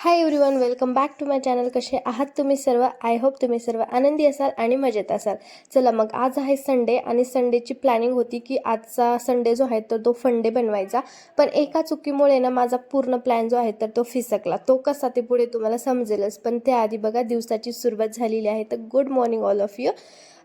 Hi everyone welcome back to my channel कसे आहात तुम्ही सर्व? आय होप तुम्ही सर्व आनंदी असाल आणि मजेत असाल. चला मग आज आहे संडे आणि संडेची प्लॅनिंग होती की आजचा संडे जो आहे तर तो फंडे बनवायचा. पण एका चुकीमुळे ना माझा पूर्ण प्लॅन जो आहे तर तो फिसकला. तो कसा ते पुढे तुम्हाला समजेलच. पण त्याआधी बघा दिवसाची सुरुवात झालेली आहे. तर good morning all of you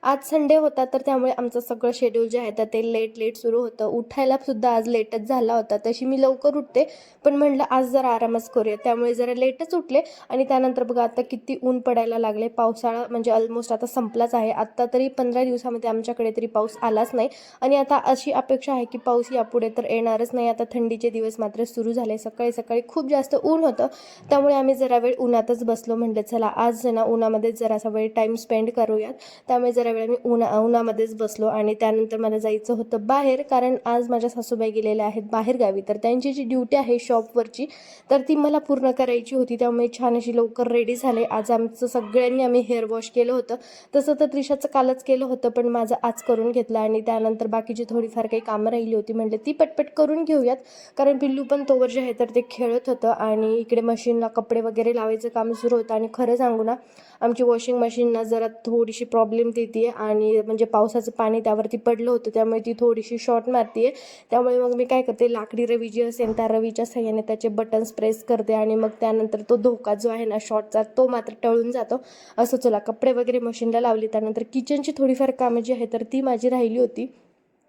आज संडे होता तर त्यामुळे आमचं सगळं शेड्यूल जे आहे तर ते लेट लेट सुरू होतं. उठायला सुद्धा आज लेटच झाला होता. तशी मी लवकर उठते पण म्हणलं आज जरा आरामच करूया. त्यामुळे जरा लेटच उठले आणि त्यानंतर बघा आता किती ऊन पडायला लागले. पावसाळा म्हणजे ऑलमोस्ट आता संपलाच आहे. आत्ता तरी पंधरा दिवसामध्ये आमच्याकडे तरी पाऊस आलाच नाही. आणि आता अशी अपेक्षा आहे की पाऊस यापुढे तर येणारच नाही. आता थंडीचे दिवस मात्र सुरू झाले. सकाळी सकाळी खूप जास्त ऊन होतं. त्यामुळे आम्ही जरा वेळ उन्हातच बसलो. म्हणलं चला आज ना उन्हामध्ये जरासा वेळ टाईम स्पेंड करूयात. त्यामुळे जरा वेळ मी उन्हा उन्हामध्येच बसलो आणि त्यानंतर मला जायचं होतं बाहेर. कारण आज माझ्या सासूबाई गेलेल्या आहेत बाहेर गावी. तर त्यांची जी ड्युटी आहे शॉपवरची तर ती मला पूर्ण करायची होती. त्यामुळे छान अशी लवकर रेडी झाले. आज आमचं सगळ्यांनी आम्ही हेअर वॉश केलं होतं. तसं तर त्रिशाचं कालच केलं होतं पण माझं आज करून घेतलं आणि त्यानंतर बाकीची थोडीफार काही कामं राहिली होती. म्हणलं ती पटपट करून घेऊयात. कारण पिल्लू पण तोवर जे आहे तर ते खेळत होतं आणि इकडे मशीनला कपडे वगैरे लावायचं काम सुरू होतं. आणि खरं सांगू ना आमची वॉशिंग मशीनना जरा थोडीशी प्रॉब्लेम देते आणि म्हणजे पावसाचं पाणी त्यावरती पडलं होतं त्यामुळे ती थोडीशी शॉर्ट मारते त्यामुळे मग मी काय करते लाकडी रवी जी असेल त्या रवीच्या सहाय्याने त्याचे बटन्स प्रेस करते आणि मग त्यानंतर तो धोका जो आहे ना शॉर्टचा तो मात्र टळून जातो. असं चला कपडे वगैरे मशीनला लावली त्यानंतर किचनची थोडीफार कामं जी आहे तर ती माझी राहिली होती.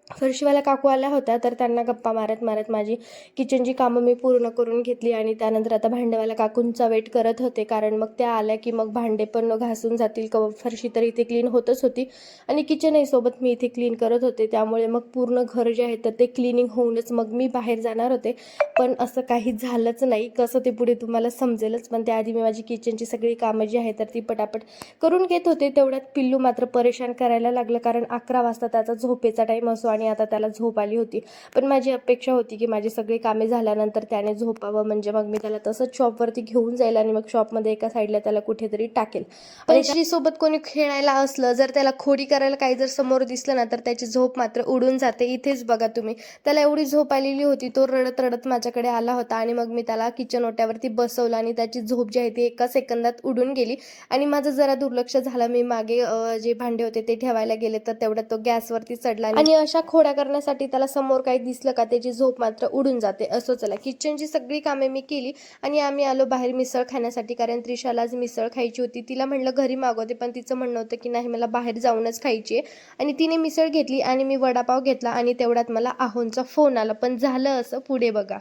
फरशीवाल्या काकू आल्या होत्या तर त्यांना गप्पा मारत मारत माझी किचनची कामं मी पूर्ण करून घेतली आणि त्यानंतर आता भांडेवाल्या काकूंचा वेट करत होते. कारण मग त्या आल्या की मग भांडे पण घासून जातील क फरशी तर इथे क्लीन होतच होती. आणि किचनही सोबत मी इथे क्लीन करत होते. त्यामुळे मग पूर्ण घर जे आहे तर ते क्लिनिंग होऊनच मग मी बाहेर जाणार होते. पण असं काही झालंच नाही. कसं ते पुढे तुम्हाला समजेलच. पण त्याआधी मी माझी किचनची सगळी कामं जी आहे तर ती पटापट करून घेत होते. तेवढ्यात पिल्लू मात्र परेशान करायला लागलं. कारण अकरा वाजता त्याचा झोपेचा टाईम असो आणि आता त्याला झोप आली होती. पण माझी अपेक्षा होती की माझी सगळी कामे झाल्यानंतर त्याने झोपावं. म्हणजे मग मी त्याला तसंच शॉपवरती घेऊन जाईल आणि मग शॉपमध्ये एका साईडला त्याला कुठेतरी टाकेल. पण सोबत कोणी खेळायला असलं जर त्याला खोडी करायला काही जर समोर दिसलं ना तर त्याची झोप मात्र उडून जाते. इथेच बघा तुम्ही. त्याला एवढी झोप आलेली होती तो रडत रडत माझ्याकडे आला होता आणि मग मी त्याला किचन ओट्यावरती बसवलं आणि त्याची झोप जी आहे ती एका सेकंदात उडून गेली. आणि माझं जरा दुर्लक्ष झालं. मी मागे जे भांडे होते ते ठेवायला गेले तर तेवढ्यात तो गॅसवरती चढला आणि अशा खोड्या करण्यासाठी त्याला समोर काही दिसलं का त्याची झोप मात्र उडून जाते. असं चला किचनची सगळी कामे मी केली आणि आम्ही आलो बाहेर मिसळ खाण्यासाठी. कारण त्रिशाला आज मिसळ खायची होती. तिला म्हणलं घरी मागवते पण तिचं म्हणणं होतं की नाही मला बाहेर जाऊनच खायची आहे. आणि तिने मिसळ घेतली आणि मी वडापाव घेतला आणि तेवढ्यात मला आहोंचा फोन आला. पण झालं असं पुढे बघा.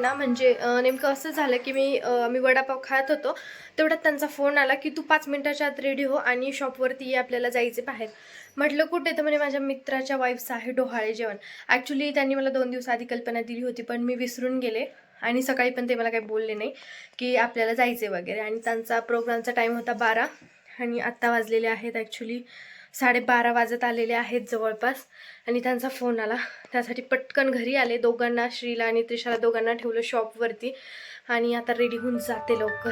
ना म्हणजे नेमकं असं झालं की मी मी वडापाव खात होतो. तेवढ्यात त्यांचा फोन आला की तू पाच मिनिटाच्या आत रेडी हो आणि शॉपवरती ये आपल्याला जायचे बाहेर. म्हटलं कुठे? तर म्हणजे माझ्या मित्राच्या वाईफचं आहे डोहाळे जेवण. ॲक्च्युली त्यांनी मला दोन दिवस आधी कल्पना दिली होती पण मी विसरून गेले आणि सकाळी पण ते मला काही बोलले नाही की आपल्याला जायचे वगैरे. आणि त्यांचा प्रोग्रामचा टाईम होता बारा आणि आत्ता वाजलेले आहेत ॲक्च्युली साडेबारा वाजत आलेले आहेत जवळपास. आणि त्यांचा फोन आला. त्यासाठी पटकन घरी आले. दोघांना श्रीला आणि त्रिशाला दोघांना ठेवलं शॉपवरती आणि आता रेडी होऊन जाते लवकर.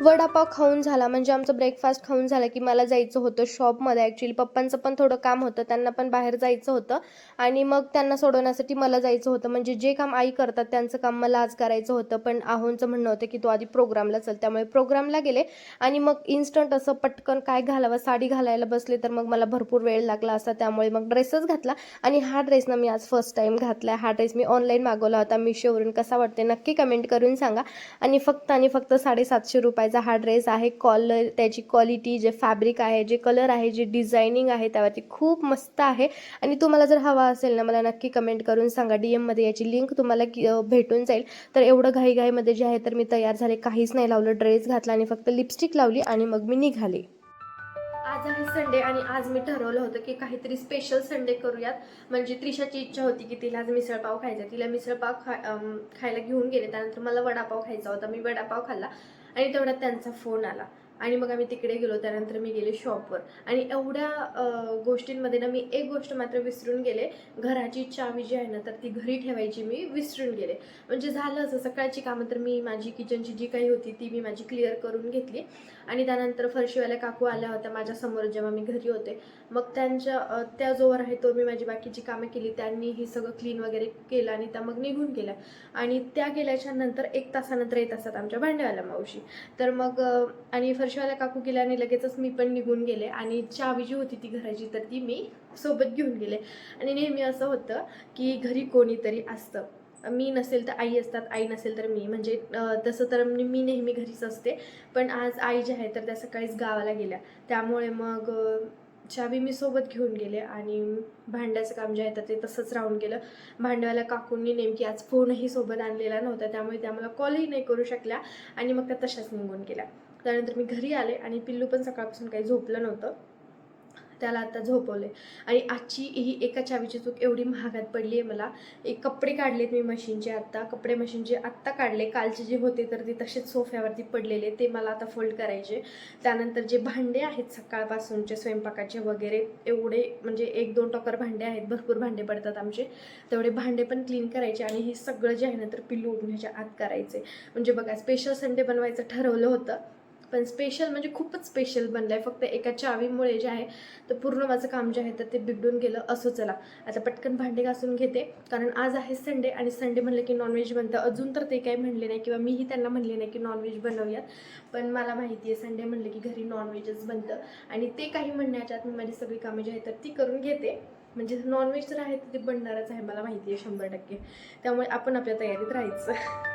वडापाव खाऊन झाला. म्हणजे आमचं ब्रेकफास्ट खाऊन झालं की मला जायचं होतं शॉपमध्ये ॲक्च्युली पप्पांचं पण थोडं काम होतं. त्यांना पण बाहेर जायचं होतं. आणि मग त्यांना सोडवण्यासाठी मला जायचं होतं. म्हणजे जे काम आई करतात त्यांचं काम मला आज करायचं होतं. पण आहोंचं म्हणणं होतं की तू आधी प्रोग्रामला चल. त्यामुळे प्रोग्रामला गेले. आणि मग इन्स्टंट असं पटकन काय घालावं? साडी घालायला बसले तर मग मला भरपूर वेळ लागला असता. त्यामुळे मग ड्रेसच घातला. आणि हा ड्रेस ना मी आज फर्स्ट टाईम घातला हा ड्रेस मी ऑनलाईन मागवला होता. मिशोवरून. कसा वाटते नक्की कमेंट करून सांगा. आणि फक्त आणि फक्त साडेसातशे रुपयाचा हा ड्रेस आहे. कॉलर त्याची क्वालिटी जे फॅब्रिक आहे जे कलर आहे जे डिझायनिंग आहे त्यावरती खूप मस्त आहे. आणि तुम्हाला जर हवा असेल ना मला नक्की कमेंट करून सांगा. डी एममध्ये याची लिंक तुम्हाला की- भेटून जाईल. तर एवढं घाईघाईमध्ये जे आहे तर मी तयार झाले. काहीच नाही लावलं. ड्रेस घातला आणि फक्त लिपस्टिक लावली आणि मग मी निघाले. आज आहे संडे आणि आज मी ठरवलं होतं की काहीतरी स्पेशल संडे करूयात. म्हणजे त्रिशाची इच्छा होती की तिला आज मिसळपाव खायचा. तिला मिसळपाव खा खायला घेऊन गेले. त्यानंतर मला वडापाव खायचा होता. मी वडापाव खाल्ला. आणि तेवढ्यात त्यांचा फोन आला. आणि मग आम्ही तिकडे गेलो त्यानंतर मी गेले शॉपवर आणि एवढ्या गोष्टींमध्ये ना मी एक गोष्ट मात्र विसरून गेले. घराची चावी जी आहे ना तर ती घरी ठेवायची मी विसरून गेले. म्हणजे झालं असं सकाळची कामं तर मी माझी किचनची जी काही होती ती मी माझी क्लिअर करून घेतली. आणि त्यानंतर फरशीवाल्या काकू आल्या होत्या माझ्यासमोर जेव्हा मी घरी होते. मग त्यांच्या त्या जोवर आहे तो मी माझी बाकीची कामं केली. त्यांनी ही सगळं क्लीन वगैरे केलं आणि त्या मग निघून गेल्या. आणि त्या गेल्याच्यानंतर एक तासानंतर येत असतात आमच्या भांड्यावाल्या मावशी. तर मग आणि फरशीवाल्या काकू गेल्या आणि लगेचच मी पण निघून गेले. आणि चावी जी होती ती घराची तर ती मी सोबत घेऊन गेले. आणि नेहमी असं होतं की घरी कोणीतरी असतं. मी नसेल तर आई असतात आई नसेल तर मी. म्हणजे तसं तर मी मी नेहमी घरीच असते. पण आज आई जे आहे तर त्या सकाळीच गावाला गेल्या. त्यामुळे मग चावी मी सोबत घेऊन गेले आणि भांड्याचं काम जे आहे तर ते तसंच राहून गेलं. भांड्याला काकूंनी नेमकी आज फोनही सोबत आणलेला नव्हता. त्यामुळे त्या मला कॉलही नाही करू शकल्या आणि मग त्या तशाच निघून गेल्या. त्यानंतर मी घरी आले आणि पिल्लू पण सकाळपासून काही झोपलं नव्हतं. त्याला आता झोपवले आणि आजची ही एका चावीची चूक एवढी महागात पडली आहे मला. एक कपडे काढलेत मी मशीनचे आत्ता कपडे मशीनचे आत्ता काढले कालचे जे होते तर ते तसेच सोफ्यावरती पडलेले. ते मला आता फोल्ड करायचे. त्यानंतर जे भांडे आहेत सकाळपासूनचे स्वयंपाकाचे वगैरे एवढे म्हणजे एक दोन टॉकर भांडे आहेत. भरपूर भांडे पडतात आमचे. तेवढे भांडे पण क्लीन करायचे आणि हे सगळं जे आहे ना तर पिल्लू उठण्याच्या आत करायचे. म्हणजे बघा स्पेशल संडे बनवायचं ठरवलं होतं. पण स्पेशल म्हणजे खूपच स्पेशल बनलं आहे फक्त एका चावीमुळे जे आहे तर पूर्ण माझं काम जे आहे तर ते बिघडून गेलं असं चला. आता पटकन भांडे घासून घेते. कारण आज आहे संडे आणि संडे म्हणलं की नॉनव्हेज बनतं. अजून तर ते काही म्हणले नाही किंवा मीही त्यांना म्हणले नाही की नॉनव्हेज बनवूयात. पण मला माहिती आहे संडे म्हणलं की घरी नॉनव्हेजच बनतं. आणि ते काही म्हणण्याच्या आत मी माझी सगळी कामं जी आहेत तर ती करून घेते. म्हणजे नॉनव्हेज तर आहे तर ते बनणारच आहे मला माहिती आहे शंभर टक्के. त्यामुळे आपण आपल्या तयारीत राहायचं.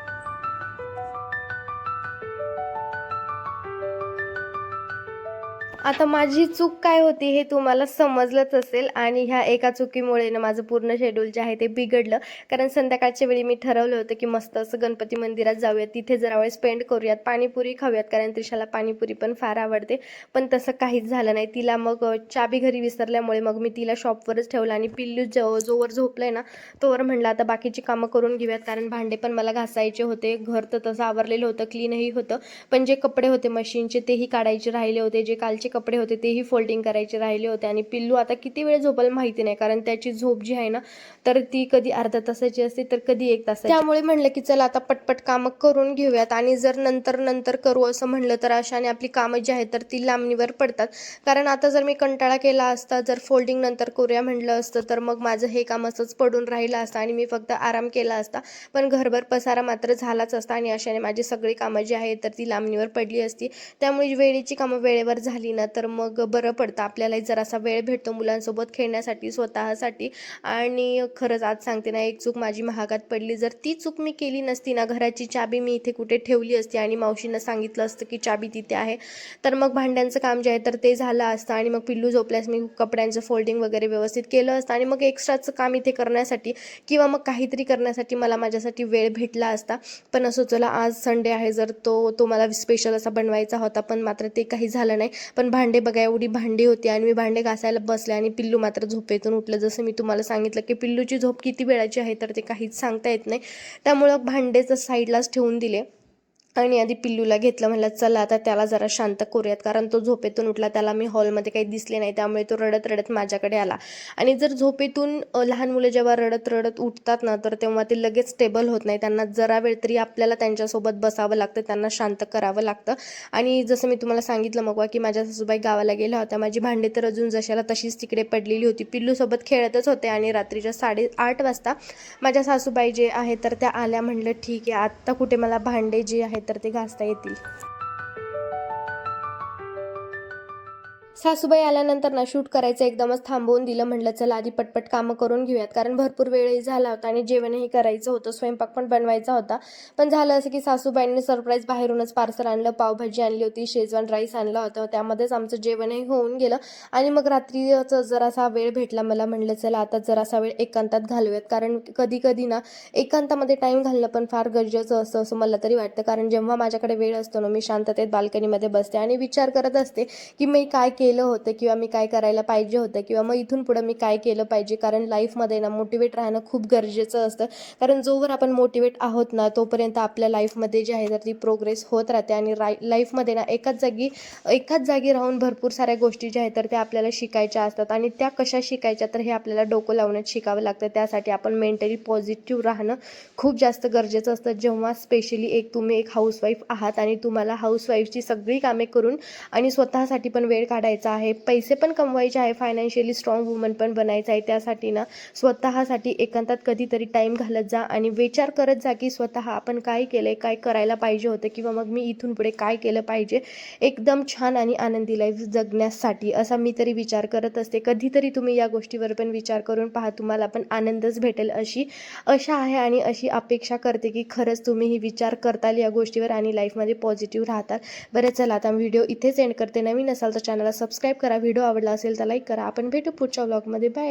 आता माझी चूक काय होती हे तुम्हाला समजलंच असेल आणि ह्या एका चुकीमुळे ना माझं पूर्ण शेड्यूल जे आहे ते बिघडलं. कारण संध्याकाळच्या वेळी मी ठरवलं होतं की मस्त असं गणपती मंदिरात जाऊयात. तिथे जरा वेळ स्पेंड करूयात. पाणीपुरी खाऊयात कारण त्रिशाला पाणीपुरी पण फार आवडते. पण तसं काहीच झालं नाही. तिला मग चाबी घरी विसरल्यामुळे मग मी तिला शॉपवरच ठेवलं आणि पिल्लू जो जोवर झोपलंय ना तोवर म्हणलं आता बाकीची कामं करून घेऊयात. कारण भांडे पण मला घासायचे होते. घर तर तसं आवरलेलं होतं क्लीनही होतं. पण जे कपडे होते मशीनचे तेही काढायचे राहिले होते. जे कालचे कपडे होते तेही फोल्डिंग करायचे राहिले होते. आणि पिल्लू आता किती वेळ झोपल माहिती नाही कारण त्याची झोप जी आहे ना तर ती कधी अर्धा तासाची असते तर कधी एक तास त्यामुळे म्हणलं की चला आता पटपट कामं करून घेऊयात. आणि जर नंतर नंतर करू असं म्हणलं तर अशाने आपली कामं जी आहेत तर ती लांबणीवर पडतात. कारण आता जर मी कंटाळा केला असता जर फोल्डिंग नंतर करूया म्हणलं असतं तर मग माझं हे काम असंच पडून राहिलं असतं आणि मी फक्त आराम केला असता. पण घरभर पसारा मात्र झालाच असता आणि अशाने माझी सगळी कामं जी आहेत तर ती लांबणीवर पडली असती. त्यामुळे वेळेची कामं वेळेवर झाली ना तर मग बरं पडतं. आपल्यालाही जरासा वेळ भेटतो मुलांसोबत खेळण्यासाठी स्वतःसाठी. आणि खरंच आज सांगते ना एक चूक माझी महागात पडली. जर ती चूक मी केली नसती ना घराची चाबी मी इथे कुठे ठेवली असती आणि मावशीनं सांगितलं असतं की चाबी तिथे आहे तर मग भांड्यांचं काम जे आहे तर ते झालं असतं. आणि मग पिल्लू झोपल्यास मी कपड्यांचं फोल्डिंग वगैरे व्यवस्थित केलं असतं. आणि मग एक्स्ट्राचं काम इथे करण्यासाठी किंवा मग काहीतरी करण्यासाठी मला माझ्यासाठी वेळ भेटला असता. पण असं चला आज संडे आहे जर तो तो मला स्पेशल असा बनवायचा होता पण मात्र ते काही झालं नाही. पण भांडे बघा एवढी भांडी होती आणि मी भांडे घासायला बसले आणि पिल्लू मात्र झोपेतून उठलं. जसं मी तुम्हाला सांगितलं की पिल्लूची झोप किती वेळाची आहे तर ते काहीच सांगता येत नाही. त्यामुळं भांडेचं साईडलाच ठेवून दिले आणि आधी पिल्लूला घेतलं म्हणलं चला आता त्याला जरा शांत करूयात कारण तो झोपेतून उठला त्याला मी हॉलमध्ये काही दिसले नाही त्यामुळे तो रडत रडत माझ्याकडे आला. आणि जर झोपेतून लहान मुलं जेव्हा रडत रडत उठतात ना तर तेव्हा ते लगेच स्टेबल होत नाही. त्यांना जरा वेळ तरी आपल्याला त्यांच्यासोबत बसावं लागतं त्यांना शांत करावं लागतं. आणि जसं मी तुम्हाला सांगितलं मग की माझ्या सासूबाई गावाला गेल्या होत्या माझी भांडे तर अजून जशाला तशीच तिकडे पडलेली होती. पिल्लूसोबत खेळतच होते आणि रात्रीच्या साडेआठ वाजता माझ्या सासूबाई जे आहे तर त्या आल्या म्हणलं ठीक आहे आत्ता कुठे मला भांडे जे आहेत तर ते घासता येतील. सासूबाई आल्यानंतर ना शूट करायचं एकदमच थांबवून दिलं. म्हटलं चला आधी पटपट कामं करून घेऊयात. कारण भरपूर वेळही झाला होता आणि जेवणही करायचं होतं. स्वयंपाक पण बनवायचा होता. पण झालं असं की सासूबाईंनी सरप्राईज बाहेरूनच पार्सल आणलं. पावभाजी आणली होती शेजवान राईस आणला होता. त्यामध्येच आमचं जेवणही होऊन गेलं. आणि मग रात्रीचं जरासा वेळ भेटला मला. म्हणलं चला आता जरासा वेळ एकांतात घालूयात. कारण कधी कधी ना एकांतामध्ये टाईम घालणं पण फार गरजेचं असतं असं मला तरी वाटतं. कारण जेव्हा माझ्याकडे वेळ असतो ना मी शांततेत बाल्कनीमध्ये बसते आणि विचार करत असते की मी काय केलं केलं होतं किंवा मी काय करायला पाहिजे होतं किंवा मग इथून पुढं मी काय केलं पाहिजे? कारण लाईफमध्ये ना मोटिवेट राहणं खूप गरजेचं असतं. कारण जोवर आपण मोटिवेट आहोत ना तोपर्यंत आपल्या लाईफमध्ये जी आहे तर ती प्रोग्रेस होत राहते. आणि राय लाईफमध्ये ना एकाच जागी एकाच जागी राहून भरपूर साऱ्या गोष्टी ज्या आहेत तर त्या आपल्याला शिकायच्या असतात. आणि त्या कशा शिकायच्या तर हे आपल्याला डोकं लावण्यात शिकावं लागतं. त्यासाठी आपण मेंटली पॉझिटिव्ह राहणं खूप जास्त गरजेचं असतं. जेव्हा स्पेशली एक तुम्ही एक हाऊसवाईफ आहात आणि तुम्हाला हाऊसवाईफची सगळी कामे करून आणि स्वतःसाठी पण वेळ काढायचा आहे. पैसे पण कमवायचे आहे. फायनान्शियली स्ट्रॉंग वुमन पण बनायचं आहे. त्यासाठी ना स्वतःसाठी एकांतात कधीतरी टाईम घालत जा आणि विचार करत जा की स्वतः आपण काय केलं आहे काय करायला पाहिजे होतं किंवा मग मी इथून पुढे काय केलं पाहिजे. एकदम छान आणि आनंदी लाईफ जगण्यासाठी असा मी तरी विचार करत असते. कधीतरी तुम्ही या गोष्टीवर पण विचार करून पहा. तुम्हाला पण आनंदच भेटेल अशी आशा आहे आणि अशी अपेक्षा करते की खरंच तुम्ही ही विचार करताल या गोष्टीवर आणि लाईफमध्ये पॉझिटिव्ह राहताल. बरं चला आता व्हिडिओ इथेच एंड करते. नवीन असाल तर चॅनलला सबस्क्राईब करा. व्हिडिओ आवडला असेल तर लाईक करा. आपण भेटू पुढच्या व्लॉगमध्ये बाय